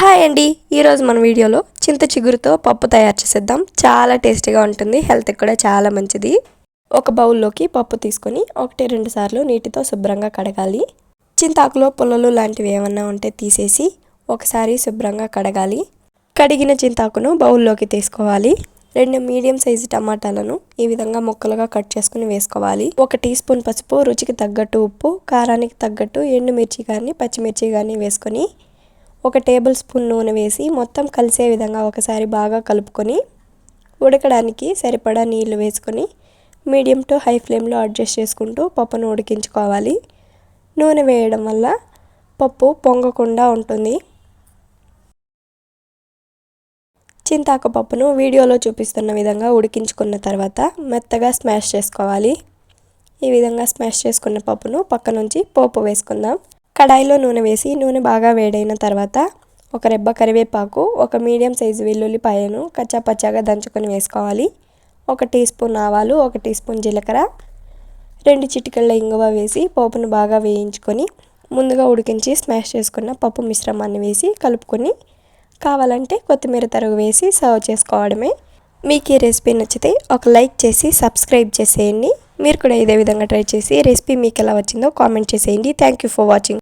Hi అండి. ఈరోజు మన వీడియోలో చింత చిగురుతో పప్పు తయారు చేసేద్దాం. చాలా టేస్టీగా ఉంటుంది. హెల్త్కి కూడా చాలా మంచిది. ఒక బౌల్లోకి పప్పు తీసుకొని ఒకటి రెండు సార్లు నీటితో శుభ్రంగా కడగాలి. చింతాకులో పుల్లలు లాంటివి ఏమన్నా ఉంటే తీసేసి ఒకసారి శుభ్రంగా కడగాలి. కడిగిన చింతాకును బౌల్లోకి తీసుకోవాలి. రెండు మీడియం సైజు టమాటాలను ఈ విధంగా ముక్కలుగా కట్ చేసుకుని వేసుకోవాలి. ఒక టీ స్పూన్ పసుపు రుచికి తగ్గట్టు ఉప్పు కారానికి తగ్గట్టు ఎండుమిర్చి కానీ పచ్చిమిర్చి కానీ వేసుకొని ఒక టేబుల్ స్పూన్ నూనె వేసి మొత్తం కలిసే విధంగా ఒకసారి బాగా కలుపుకొని ఉడకడానికి సరిపడా నీళ్ళు వేసుకొని మీడియం టు హై ఫ్లేమ్లో అడ్జస్ట్ చేసుకుంటూ పప్పును ఉడికించుకోవాలి. నూనె వేయడం వల్ల పప్పు పొంగకుండా ఉంటుంది. చింతాకు పప్పును వీడియోలో చూపిస్తున్న విధంగా ఉడికించుకున్న తర్వాత మెత్తగా స్మాష్ చేసుకోవాలి. ఈ విధంగా స్మాష్ చేసుకున్న పప్పును పక్క నుంచి పోపు వేసుకుందాం. కడాయిలో నూనె వేసి నూనె బాగా వేడైన తర్వాత ఒక రెబ్బ కరివేపాకు ఒక మీడియం సైజు వెల్లుల్లిపాయను కచ్చా పచ్చాగా దంచుకొని వేసుకోవాలి. ఒక టీ స్పూన్ ఆవాలు ఒక టీ స్పూన్ జీలకర్ర రెండు చిటికళ్ళ ఇంగువ వేసి పోపును బాగా వేయించుకొని ముందుగా ఉడికించి స్మాష్ చేసుకున్న పప్పు మిశ్రమాన్ని వేసి కలుపుకొని కావాలంటే కొత్తిమీర తరుగు వేసి సర్వ్ చేసుకోవడమే. మీకు ఈ రెసిపీ నచ్చితే ఒక లైక్ చేసి సబ్స్క్రైబ్ చేసేయండి. మీరు కూడా ఇదే విధంగా ట్రై చేసి రెసిపీ మీకు ఎలా వచ్చిందో కామెంట్ చేసేయండి. Thank you for watching